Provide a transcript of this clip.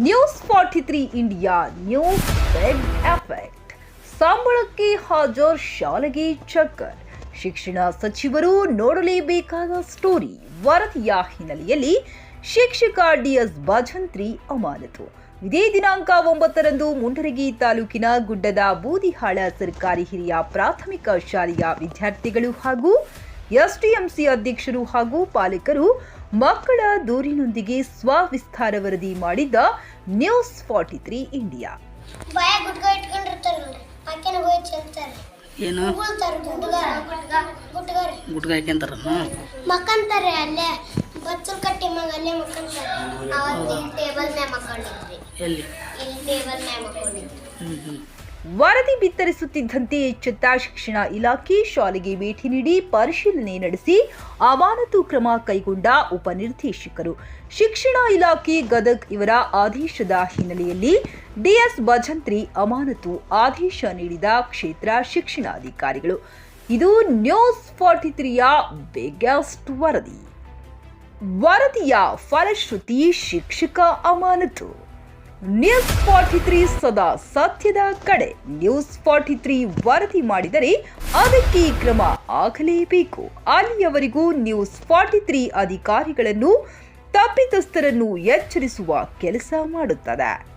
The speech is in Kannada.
News forty three India news bad effect ಸಂಬಳಕ್ಕೆ ಹಾಜರ್ ಶಾಲೆಗೆ ಚಕ್ಕರ್. ಶಿಕ್ಷಣ ಸಚಿವರು ನೋಡಲೇಬೇಕಾದ ಸ್ಟೋರಿ ವರದಿಯ ಹಿನ್ನೆಲೆಯಲ್ಲಿ ಶಿಕ್ಷಕ ಡಿಎಸ್ ಭಜಂತ್ರಿ ಅಮಾನತು. ಇದೇ ದಿನಾಂಕ ಒಂಬತ್ತರಂದು ಮುಂಡರಗಿ ತಾಲೂಕಿನ ಗುಡ್ಡದ ಬೂದಿಹಾಳ ಸರ್ಕಾರಿ ಹಿರಿಯ ಪ್ರಾಥಮಿಕ ಶಾಲೆಯ ವಿದ್ಯಾರ್ಥಿಗಳು ಹಾಗೂ ಎಸ್ಡಿಎಂಸಿ ಅಧ್ಯಕ್ಷರು ಹಾಗೂ ಪಾಲಕರು ಮಕ್ಕಳ ದೂರಿನೊಂದಿಗೆ ಸ್ವವಿಸ್ತಾರ ವರದಿ ಮಾಡಿದ್ದ ನ್ಯೂಸ್ ಫಾರ್ಟಿ ತ್ರೀ ಇಂಡಿಯಾ. ಬಾಯ ಗುಟ್ಕ ಇಟ್ಕೊಂಡಿರ್ತಾರ ನೋಡ್ರಿ. ಆಕೆನ ಹೋಗಿ ಚೆಲ್ತಾರೆ ಏನು? ಉಗುಳ್ತಾರ ಗುಟ್ಗಾರ ಗುಟ್ಗಾರ ಗುಟ್ಕ ಹಾಕ್ಯಂತಾರ ಮಕ್ಕಂತಾರೆ ಅಲ್ಲೇ. ಬಚ್ಚಲ್ ಕಟ್ಟಿ ಮಗ ಅಲ್ಲೇ ಮಕ್ಕಂತಾರೆ ಅವತ್ತು ಇಲ್ಲಿ ಟೇಬಲ್ ಮ್ಯಾಗ ಮಕ್ಕೊಂಡಿದ್ರಿ ಎಲ್ಲಿ? ಇಲ್ಲಿ ಟೇಬಲ್ ಮ್ಯಾಮ್ ಹಾಕೊಂಡಿದ್ರಿ ವರದಿ ಬಿತ್ತರಿಸುತ್ತಿದ್ದಂತೆ ಎಚ್ಚೆತ್ತ ಶಿಕ್ಷಣ ಇಲಾಖೆ ಶಾಲೆಗೆ ಭೇಟಿ ನೀಡಿ ಪರಿಶೀಲನೆ ನಡೆಸಿ ಅಮಾನತು ಕ್ರಮ ಕೈಗೊಂಡ ಉಪನಿರ್ದೇಶಕರು. ಶಿಕ್ಷಣ ಇಲಾಖೆ ಗದಗ್ ಇವರ ಆದೇಶದ ಹಿನ್ನೆಲೆಯಲ್ಲಿ ಡಿಎಸ್ ಭಜಂತ್ರಿ ಅಮಾನತು ಆದೇಶ ನೀಡಿದ ಕ್ಷೇತ್ರ ಶಿಕ್ಷಣಾಧಿಕಾರಿಗಳು. ಇದು ನ್ಯೂಸ್ ಫಾರ್ಟಿ ತ್ರೀಯ ಬಿಗ್ಗೆಸ್ಟ್ ವರದಿ. ವರದಿಯ ಫಲಶ್ರುತಿ ಶಿಕ್ಷಕ ಅಮಾನತು. ನ್ಯೂಸ್ ಫಾರ್ಟಿ ತ್ರೀ ಸದಾ ಸತ್ಯದ ಕಡೆ. ನ್ಯೂಸ್ ಫಾರ್ಟಿ ತ್ರೀ ವರದಿ ಮಾಡಿದರೆ ಅದಕ್ಕೆ ಕ್ರಮ ಆಗಲೇಬೇಕು. ಅಲ್ಲಿಯವರೆಗೂ ನ್ಯೂಸ್ ಫಾರ್ಟಿ ತ್ರೀ ಅಧಿಕಾರಿಗಳನ್ನು, ತಪ್ಪಿತಸ್ಥರನ್ನು ಎಚ್ಚರಿಸುವ ಕೆಲಸ ಮಾಡುತ್ತದೆ.